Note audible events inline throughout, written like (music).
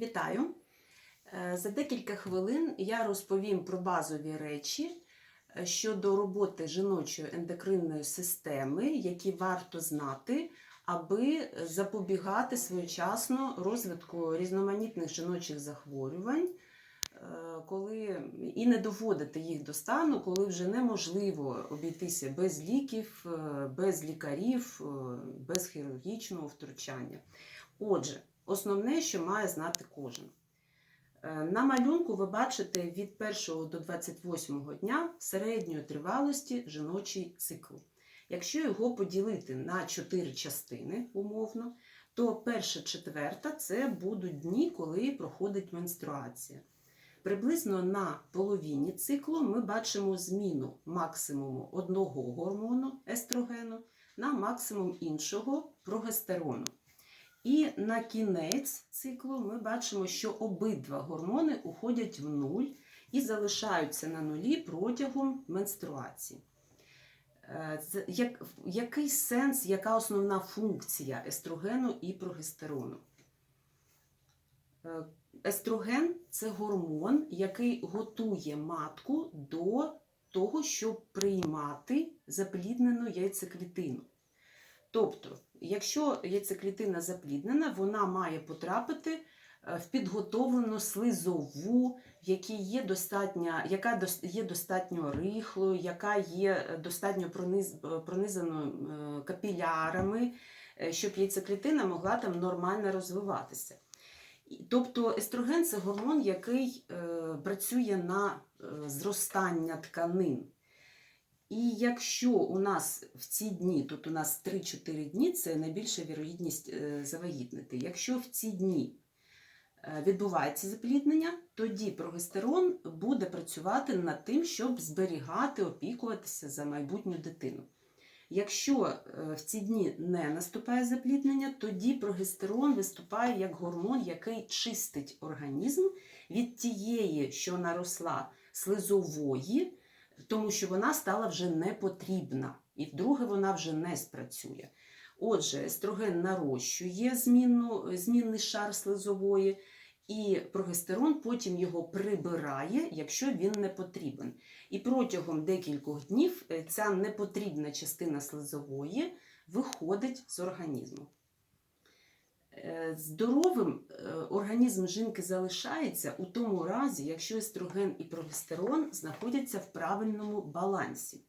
Вітаю! Е, За декілька хвилин я розповім про базові речі е, щодо роботи жіночої ендокринної системи, які варто знати, аби запобігати своєчасно розвитку різноманітних жіночих захворювань, е, коли і не доводити їх до стану, коли вже неможливо обійтися без ліків, без лікарів, без хірургічного втручання. Отже, основне, що має знати кожен. Е, На малюнку ви бачите від 1 до 28 дня середньої тривалості жіночий цикл. Якщо його поділити на 4 частини умовно, то перша четверта це будуть дні, коли проходить менструація. Приблизно на половині циклу ми бачимо зміну максимуму одного гормону естрогену на максимум іншого прогестерону. І на кінець циклу ми бачимо, що обидва гормони уходять в нуль і залишаються на нулі протягом менструації. Е, який сенс, яка основна функція естрогену і прогестерону? Е, Естроген це гормон, який готує матку до того, щоб приймати запліднену яйцеклітину. Тобто, якщо яйцеклітина запліднена, вона має потрапити е, в підготовлену слизову, в якій є достатньо, яка є достатньо рихлою, яка є е, достатньо прониз- е, пронизаною капілярами, щоб яйцеклітина могла там нормально розвиватися. Тобто естроген це гормон, який працює на зростання тканин. І якщо у нас в ці дні, тут у нас 3-4 дні, це найбільша вірогідність е, завагітнити. Якщо в ці дні е, відбувається запліднення, тоді прогестерон буде працювати над тим, щоб зберігати, опікуватися за майбутню дитину. Якщо е, в ці дні не наступає запліднення, тоді прогестерон виступає як гормон, який чистить організм від тієї, що наросла слизової, тому що вона стала вже не потрібна, і вдруге вона вже не спрацює. Отже, естроген нарощує змінну, змінний шар слизової, і прогестерон потім його прибирає, якщо він не потрібен. І протягом декількох днів е, ця непотрібна частина слизової виходить з організму. Е, Здоровим е, організм жінки залишається у тому разі, якщо естроген і прогестерон знаходяться в правильному балансі.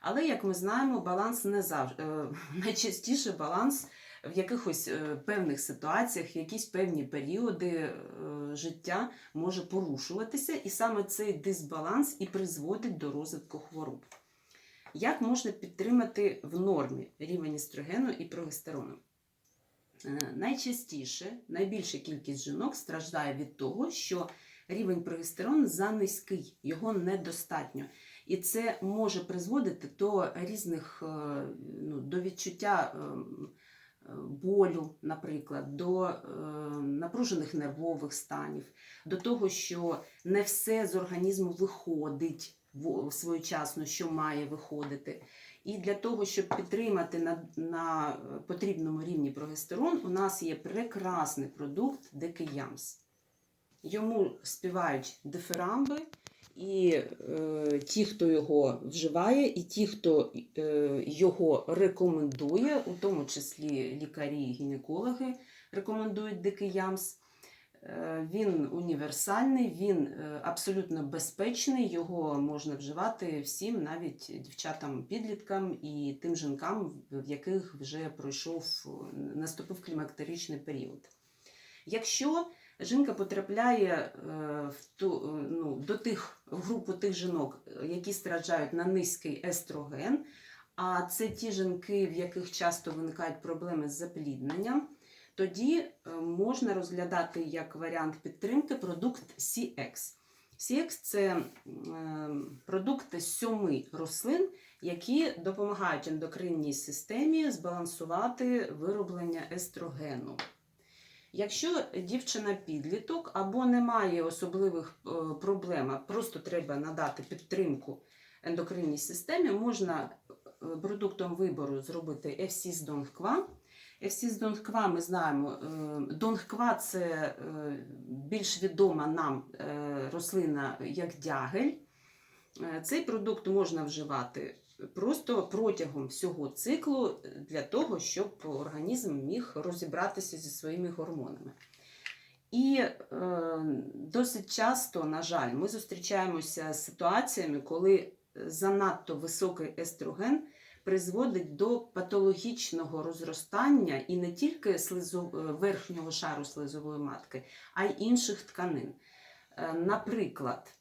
Але, як ми знаємо, баланс не завжди (laughs) найчастіше баланс в якихось е, певних ситуаціях, якісь певні періоди е, життя може порушуватися, і саме цей дисбаланс і призводить до розвитку хвороб. Як можна підтримати в нормі рівень естрогену і прогестерону? Е, Найчастіше найбільша кількість жінок страждає від того, що рівень прогестерону занизький, його недостатньо. І це може призводити до різних е, ну, до відчуття ем, болю, наприклад, до е, напружених нервових станів, до того, що не все з організму виходить во- своєчасно, що має виходити. І для того, щоб підтримати на, на потрібному рівні прогестерон, у нас є прекрасний продукт Дикий Ямс. Йому співають дифирамби, і е, ті, хто його вживає, і ті, хто е, його рекомендує, у тому числі лікарі і гінекологи рекомендують Дикий Ямс. Е, Він універсальний, він е, абсолютно безпечний, його можна вживати всім, навіть дівчатам-підліткам і тим жінкам, в яких вже пройшов, наступив клімактеричний період. Якщо жінка потрапляє е, в ту, е, ну, до тих, групу тих жінок, е, які страждають на низький естроген, а це ті жінки, в яких часто виникають проблеми з заплідненням, тоді можна розглядати як варіант підтримки продукт CX. CX – це продукти з сьоми рослин, які допомагають ендокринній системі збалансувати вироблення естрогену. Якщо дівчина підліток або не має особливих е, проблем, просто треба надати підтримку ендокринній системі, можна е, продуктом вибору зробити FCS Qua. Евсіс Донгква ми знаємо. Донгква це е, більш відома нам рослина як дягель. Цей продукт можна вживати просто протягом всього циклу для того, щоб організм міг розібратися зі своїми гормонами. І е, досить часто, на жаль, ми зустрічаємося з ситуаціями, коли занадто високий естроген призводить до патологічного розростання і не тільки слизу, е, верхнього шару слизової матки, а й інших тканин. Е, Наприклад,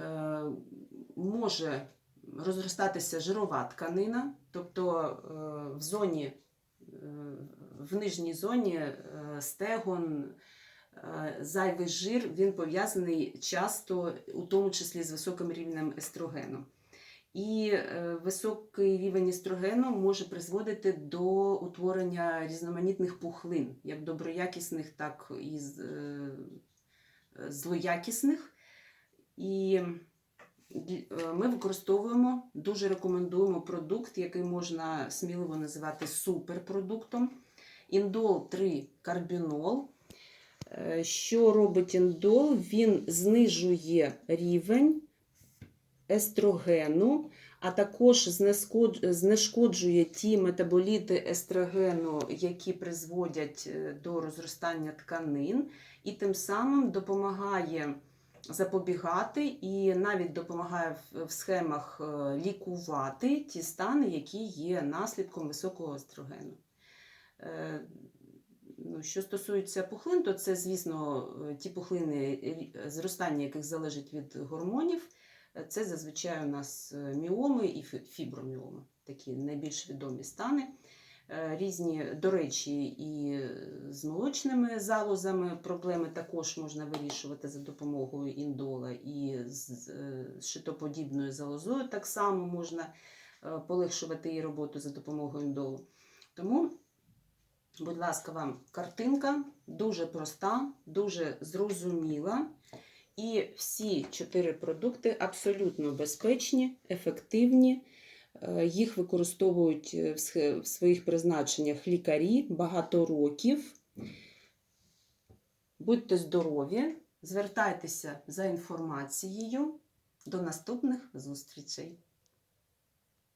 е, може розростатися жирова тканина, тобто е, в зоні, е, в нижній зоні е, стегон, зайвий жир, він пов'язаний часто, у тому числі з високим рівнем естрогену. І високий рівень естрогену може призводити до утворення різноманітних пухлин, як доброякісних, так і злоякісних. І ми використовуємо, дуже рекомендуємо продукт, який можна сміливо називати суперпродуктом. Індол 3 карбінол. Е, Що робить індол? Він знижує рівень естрогену, а також знешкоджує ті метаболіти естрогену, які призводять е, до розростання тканин, і тим самим допомагає запобігати і навіть допомагає в- схемах е, лікувати ті стани, які є наслідком високого естрогену. Е, Ну, що стосується пухлин, то це, звісно, е, ті пухлини, зростання яких залежить від гормонів. Це зазвичай у нас міоми і фіброміоми, такі найбільш відомі стани. Е, Різні, до речі, і з молочними залозами проблеми також можна вирішувати за допомогою індола, і з е, шитоподібною залозою так само можна е, полегшувати її роботу за допомогою індолу. Тому, будь ласка, вам картинка дуже проста, дуже зрозуміла. І всі чотири продукти абсолютно безпечні, ефективні. Е, Їх використовують е, в своїх призначеннях лікарі багато років. Будьте здорові, звертайтеся за інформацією. До наступних зустрічей!